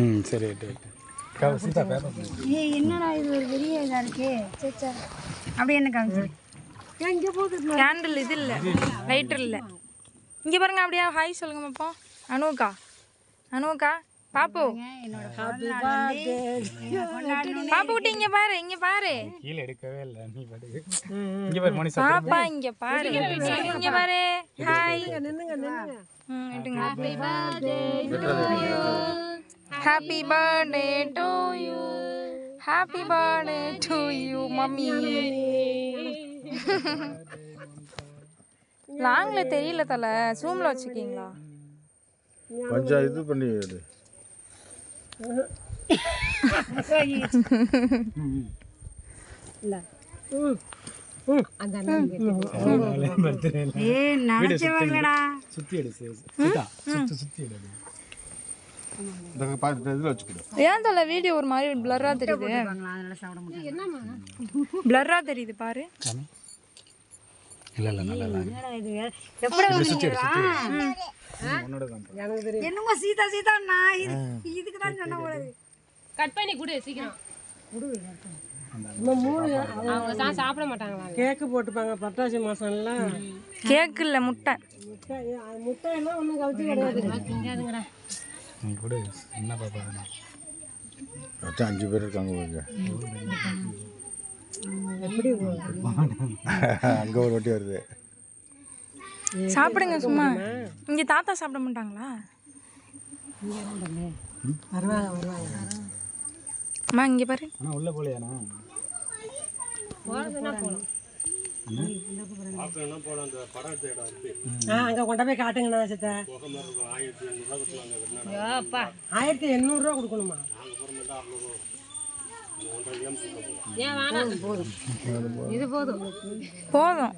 ம் சரி ஏய் என்னடா இது? ஒரு பெரிய இதாக இருக்கே. சரி சரி. அப்படி என்ன காமிச்சு? எங்கே போகுது. கேண்டில் இது இல்லை. லைட்டர் இல்லை. இங்கே பாருங்க அப்படியே ஹாய் சொல்லுங்க பாப்போம் அனுக்கா அனுக்கா பாப்பு. பாப்பு குட்டி இங்க பாரு இங்க பாரு. கீழே எடுக்கவே இல்லை நீ பாட்டு இங்கே பாரு மோனிசா பாப்பா இங்க பாரு. இங்க பாரு. Hi happy birthday to you happy birthday to you mummy லாங்ல தெரியல தல. ஜூம்ல வச்சுக்கீங்களா? கொஞ்சம் இது பண்ணி எடு. பர்த்டே ஏய் நினச்சவங்களடா சுற்றி எடு சீ- சீதா சுற்றி ஏன் தல வீடியோ ஒரு மாதிரி பிளரா தெரியுது? அதனால சாப்பிட மாட்டாங்க பிளரா தெரியுது பாரு. இல்லை இல்லை நல்லா இல்லை. என்னடா இது? எப்படி என்னமோ சீதா சீதா நான் இது இதுக்கு தான் சொன்ன போல இருக்கு. கட் பண்ணி கொடு சீக்கிரம். அவங்க தான் சாப்பிட மாட்டாங்களா? கேக்கு போட்டுப்பாங்க பட்டாசி மாசம்ல கேக் இல்ல முட்டை. முட்டை எல்லாம் ஒன்றும் கவுச்சி கிடையாது. நீ கூட என்ன பாப்பா மொத்தம் அஞ்சு பேர் இருக்காங்க பாருங்க அங்கே ஒரு வட்டி வருது. சாப்பிடுங்க சும்மா. இங்க தாத்தா சாப்பிட மாட்டாங்களா? வருவாங்க வருவாங்க. அம்மா இங்க பாரு. உள்ளே போகலையாண்ணா ஆ அங்கே கொண்டு போய் காட்டுங்கண்ணா சித்த. ஆயிரத்தி எண்ணூறுரூவா கொடுக்கணுமா? இது போதும். போதும்.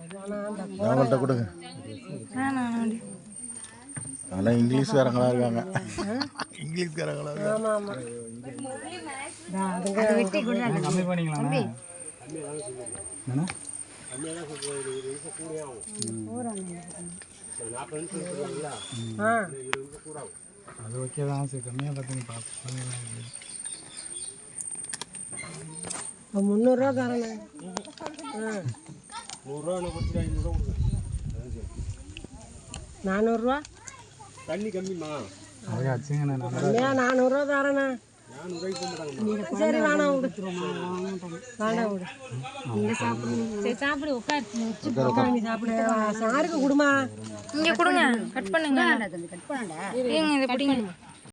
அவங்கள்ட்ட கொடுங்க. ஆனால் இங்கிலீஷ்காரங்களா இருக்காங்க. இங்கிலீஷ்காரங்களா இருக்காங்க. கம்மி ஆ அது ஓகே தான் சரி கம்மியாக பார்த்து பார்க்கலாம் இப்போ முந்நூறுரூவா தரேண்ணே ஆ நானூறுரூவா அழகா வச்சுங்கண்ணா நல்லா கம்மியாக நானூறுரூவா தரேண்ணே சரி வேணாம் விடு வேணாம் விடு சரி சாப்பிடு உட்கார். உட்காந்து சாப்பிடு. சாருக்கு கொடுமா. இங்க கொடுங்க. கட் பண்ணுங்க. கட் பண்ணடா ஏங்க இதை பிடிங்க.